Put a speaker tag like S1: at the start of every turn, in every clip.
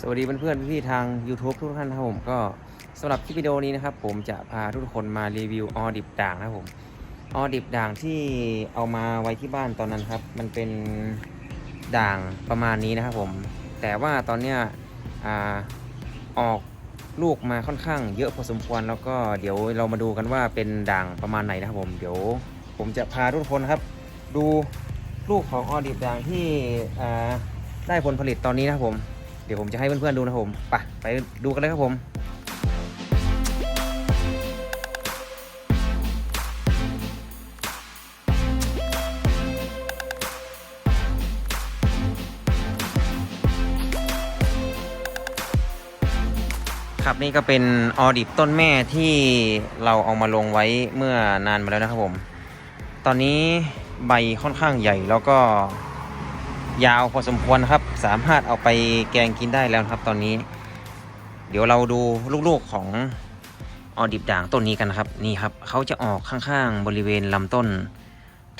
S1: สวัสดีเพื่อนๆพี่ทาง YouTube ทุกท่านนะครับผมก็สำหรับคลิปวิดีโอนี้นะครับ ผมจะพาทุกคนมารีวิวออดิบด่างนะครับผมออดิบด่างที่เอามาไว้ที่บ้านตอนนั้นครับ มันเป็นด่างประมาณนี้นะครับผม แต่ว่าตอนเนี้ยอออกลูกมาค่อนข้างเยอะพอสมควรแล้วก็เดี๋ยวเรามาดูกันว่าเป็นด่างประมาณไหนนะครับผมเดี๋ยวผมจะพาทุกคนครับ ดูลูกของออดิบด่างที่อ่าได้ผลผลิตตอนนี้นะครับผม เดี๋ยวผมจะให้เพื่อนๆดูนะผมไปไปดูกันเลยครับผมครับนี่ก็เป็นออดิบต้นแม่ที่เราเอามาลงไว้เมื่อนานมาแล้วนะครับผม ตอนนี้ใบค่อนข้างใหญ่แล้วก็ ยาวพอสมควรครับ สามารถเอาไปแกงกินได้แล้วครับ ตอนนี้ เดี๋ยวเราดูลูกๆของออดิบด่างต้นนี้กันนะครับนี่ครับเขาจะออกข้างๆบริเวณลำต้น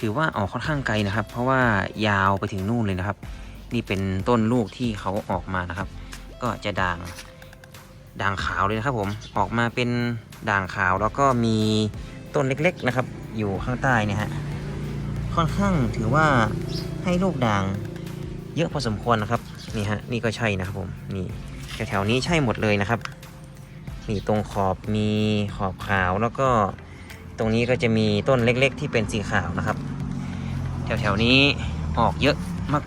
S1: ถือว่าออกค่อนข้างไกลนะครับ เพราะว่ายาวไปถึงนู่นเลยนะครับ นี่เป็นต้นลูกที่เขาออกมานะครับ ก็จะด่างด่างขาวเลยนะครับ ผมออกมาเป็นด่างขาวแล้วก็มีต้นเล็กๆนะครับ อยู่ข้างใต้เนี่ยฮะค่อนข้างถือว่าให้ลูกด่าง เยอะพอสมควรนะครับนี่ฮะนี่ก็ใช่นะครับผมนี่แถวๆนี้ใช่หมดเลยนะครับนี่ตรงขอบมีขอบขาวแล้วก็ตรงนี้ก็จะมีต้นเล็กๆ ที่เป็นสีขาวนะครับ แถวๆนี้ออกเยอะ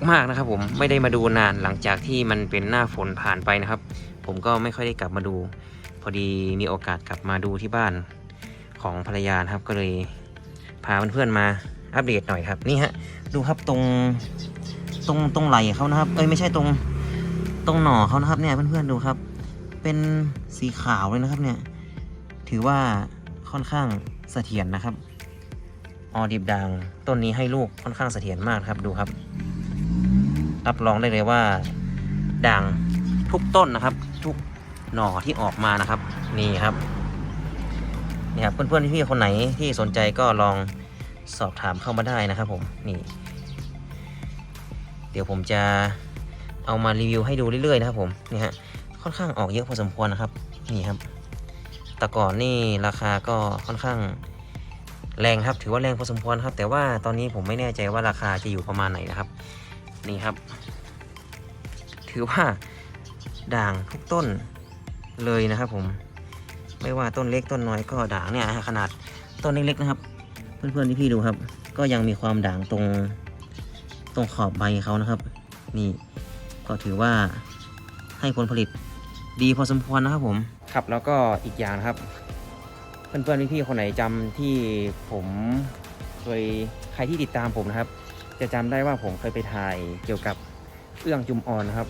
S1: มากๆนะครับ ผมไม่ได้มาดูนานหลังจากที่มันเป็นหน้าฝนผ่านไปนะครับ ผมก็ไม่ค่อยได้กลับมาดู พอดีมีโอกาสกลับมาดูที่บ้านของภรรยานครับก็เลยพาเพื่อนๆมาอัปเดตหน่อยครับนี่ฮะดูครับตรง ตรงตรงไหล่เขานะครับ เอ้ยไม่ใช่ตรงตรงหน่อเขานะครับ เนี่ยเพื่อนๆดูครับ เป็นสีขาวเลยนะครับ เนี่ย ถือว่าค่อนข้างเสถียรนะครับ ออดิบด่างต้นนี้ให้ลูกค่อนข้างเสถียรมากครับดูครับ รับรองได้เลยว่าด่างทุกต้นนะครับ ทุกหน่อที่ออกมานะครับ นี่ครับนี่ครับเพื่อนๆพี่ๆคนไหนที่สนใจก็ลองสอบถามเข้ามาได้นะครับผมนี่ เดี๋ยวผมจะเอามารีวิวให้ดูเรื่อยๆนะครับผมนี่ฮะค่อนข้างออกเยอะพอสมควรนะครับนี่ครับแต่ก่อนนี่ราคาก็ค่อนข้างแรงครับ ถือว่าแรงพอสมควรครับ แต่ว่าตอนนี้ผมไม่แน่ใจว่าราคาจะอยู่ประมาณไหนนะครับ นี่ครับ ถือว่าด่างทุกต้นเลยนะครับ ผม ไม่ว่าต้นเล็กต้นน้อยก็ด่างเนี่ยขนาดต้นเล็กๆนะครับ เพื่อนๆที่พี่ดูครับ ก็ยังมีความด่างตรง ตรงขอบใบเขานะครับ นี่ก็ถือว่าให้ผลผลิตดีพอสมควรนะครับผมครับแล้วก็อีกอย่างนะครับ เพื่อนๆพี่ๆคนไหนจำที่ผมเคยใครที่ติดตามผมนะครับ จะจำได้ว่าผมเคยไปถ่ายเกี่ยวกับเอื้องจุมอ่อนนะครับ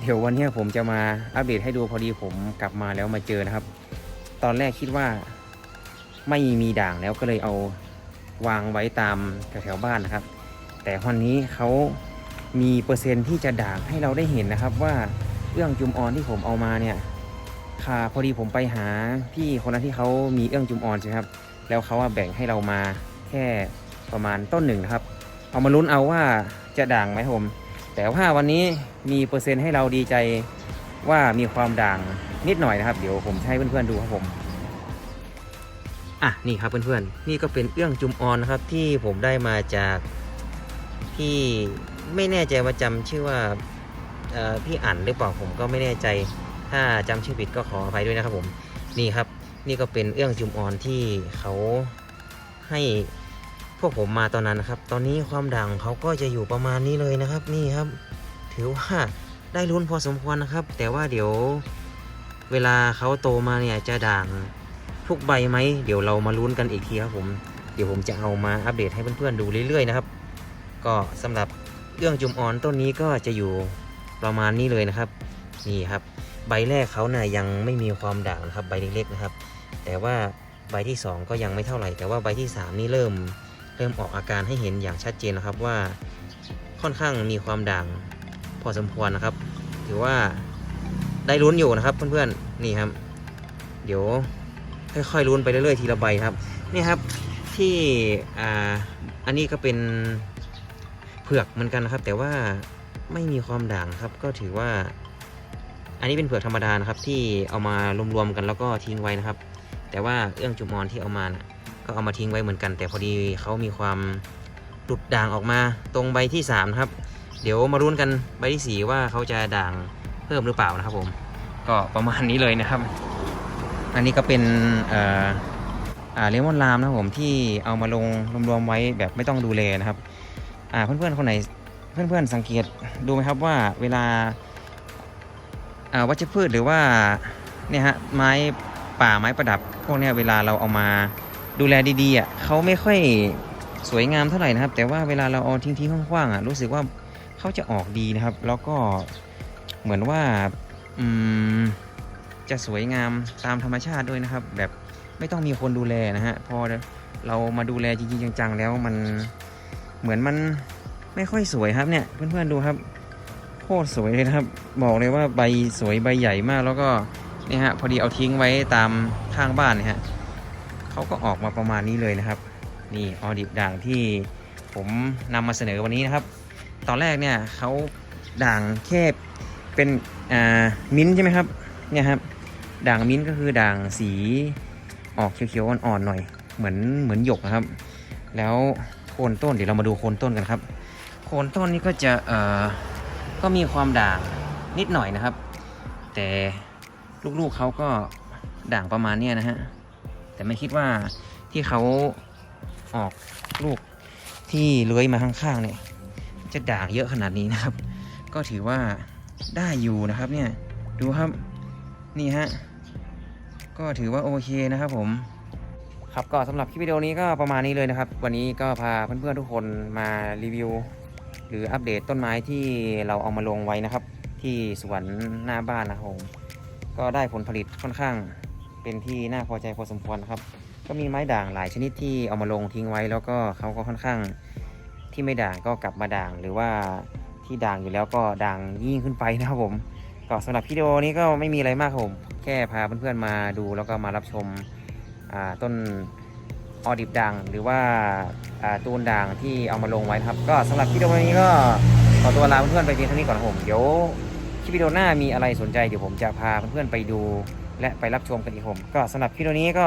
S1: เดี๋ยววันนี้ผมจะมาอัปเดตให้ดูพอดีผมกลับมาแล้วมาเจอนะครับ ตอนแรกคิดว่าไม่มีด่างแล้วก็เลยเอาวางไว้ตามแถวๆบ้านนะครับ แต่วันนี้เขามีเปอร์เซ็นที่จะด่างให้เราได้เห็นนะครับ ว่าเอื้องจุมออนที่ผมเอามาเนี่ยค่ะพอดีผมไปหาพี่คนนั้นที่เขามีเอื้องจุมออนใช่ไหมครับ แล้วเขาว่าแบ่งให้เรามาแค่ประมาณต้นหนึ่งนะครับ เอามาลุ้นเอาว่าจะด่างไหมผม แต่ว่าวันนี้มีเปอร์เซ็นต์ให้เราดีใจว่ามีความด่างนิดหน่อยนะครับ เดี๋ยวผมให้เพื่อนๆดูครับผมอะนี่ครับเพื่อนๆนี่ก็เป็นเอื้องจุมออนนะครับที่ผมได้มาจาก พี่ไม่แน่ใจว่าจำชื่อว่าพี่อั๋นหรือเปล่าผมก็ไม่แน่ใจ ถ้าจำชื่อผิดก็ขออภัยด้วยนะครับผมนี่ครับนี่ก็เป็นเอื้องจุมออนที่เขาให้พวกผมมาตอนนั้นนะครับ ตอนนี้ความด่างเขาก็จะอยู่ประมาณนี้เลยนะครับ นี่ครับ ถือว่าได้ลุ้นพอสมควรนะครับ แต่ว่าเดี๋ยวเวลาเขาโตมาเนี่ยจะด่างทุกใบไหมเดี๋ยวเรามาลุ้นกันอีกทีครับผมเดี๋ยวผมจะเอามาอัปเดตให้เพื่อนๆดูเรื่อยๆนะครับ ก็สำหรับเรื่องจุมออนต้นนี้ก็จะอยู่ประมาณนี้เลยนะครับ นี่ครับ ใบแรกเขาน่ะยังไม่มีความด่างนะครับ ใบเล็กๆนะครับ แต่ว่าใบที่ 2 ก็ยังไม่เท่าไหร่ แต่ว่าใบที่ 3 นี่เริ่มเริ่มออกอาการให้เห็นอย่างชัดเจนนะครับว่าค่อนข้างมีความด่างพอสมควรนะครับ ถือว่าได้ลุ้นอยู่นะครับเพื่อนๆนี่ครับ เดี๋ยวค่อยๆลุ้นไปเรื่อยๆทีละใบครับ นี่ครับที่อ่าอันนี้ก็เป็น ผือกเหมือนกันนะครับ แต่ว่าไม่มีความด่างครับ ก็ถือว่า อันนี้เป็นเผือกธรรมดานะครับ ที่เอามารวมๆกันแล้วก็ทิ้งไว้นะครับ แต่ว่าเอื้องจุมอนที่เอามานะก็เอามาทิ้งไว้เหมือนกัน แต่พอดีเขามีความหลุดด่างออกมาตรงใบที่3นะครับ เดี๋ยวมารุ้นกันใบที่4ว่าเขาจะด่างเพิ่มหรือเปล่านะครับ ผม ก็ประมาณนี้เลยนะครับ อันนี้ก็เป็นเอ่อเลมอนลามนะครับผมที่เอามาลงรวมๆไว้แบบไม่ต้องดูแลนะครับ อ่าเพื่อนๆคนไหนเพื่อนๆสังเกตดูไหมครับว่าเวลาอ่าวัชพืชหรือว่าเนี่ยฮะไม้ป่าไม้ประดับ พวกเนี้ยเวลาเราเอามาดูแลดีๆอะเขาไม่ค่อยสวยงามเท่าไหร่นะครับ แต่ว่าเวลาเราเอาทิ้งๆคว่างๆอะรู้สึกว่าเขาจะออกดีนะครับ แล้วก็เหมือนว่าอืมจะสวยงามตามธรรมชาติด้วยนะครับ แบบไม่ต้องมีคนดูแลนะฮะพอเรามาดูแลจริงๆจังๆแล้วมัน เหมือนมันไม่ค่อยสวยครับเนี่ย เพื่อนๆดูครับโคตรสวยเลยนะครับ บอกเลยว่าใบสวยใบใหญ่มากแล้วก็นี่ฮะพอดีเอาทิ้งไว้ตามข้างบ้านเนี่ยฮะเขาก็ออกมาประมาณนี้เลยนะครับ นี่ออดิบด่างที่ผมนำมาเสนอวันนี้นะครับ ตอนแรกเนี่ยเขาด่างแค่เป็นอ่ามิ้นใช่ไหมครับเนี่ยครับด่างมิ้นก็คือด่างสีออกเขียวๆอ่อนๆหน่อย เหมือนเหมือนหยกนะครับ แล้ว โคนต้นเดี๋ยวเรามาดูโคนต้นกันครับ โคนต้นนี่ก็จะเอ่อก็มีความด่างนิดหน่อยนะครับ แต่ลูกๆเขาก็ด่างประมาณเนี้ยนะฮะแต่ไม่คิดว่าที่เขาออกลูกที่เลื้อยมาข้างๆเนี่ยจะด่างเยอะขนาดนี้นะครับ ก็ถือว่าได้อยู่นะครับเนี่ยดูครับนี่ฮะก็ถือว่าโอเคนะครับผม ครับก็สำหรับคลิปวิดีโอนี้ก็ประมาณนี้เลยนะครับ วันนี้ก็พาเพื่อนๆทุกคนมารีวิว หรืออัปเดตต้นไม้ที่เราเอามาลงไว้นะครับ ที่สวนหน้าบ้านนะครับผมก็ได้ผลผลิตค่อนข้างเป็นที่น่าพอใจพอสมควรนะครับ ก็มีไม้ด่างหลายชนิดที่เอามาลงทิ้งไว้ แล้วก็เขาก็ค่อนข้างที่ไม่ด่างก็กลับมาด่าง หรือว่าที่ด่างอยู่แล้วก็ด่างยิ่งขึ้นไปนะครับผมก็สำหรับวิดีโอนี้ก็ไม่มีอะไรมากครับผมแค่พาเพื่อนๆมาดูแล้วก็มารับชม ต้นออดิบด่างหรือว่าตูนด่างที่เอามาลงไว้ครับ ก็สำหรับวิดีโอนี้ก็ขอตัวลาเพื่อนๆไปเพียงเท่านี้ก่อนผมเดี๋ยวคลิปวิดีโอหน้ามีอะไรสนใจเดี๋ยวผมจะพาเพื่อนๆไปดู และไปรับชมกันอีกผม ก็สำหรับคลิปวิดีโอนี้ก็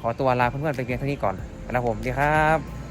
S1: ขอตัวลาเพื่อนๆไปเพียงเท่านี้ก่อนนะครับผมดีครับ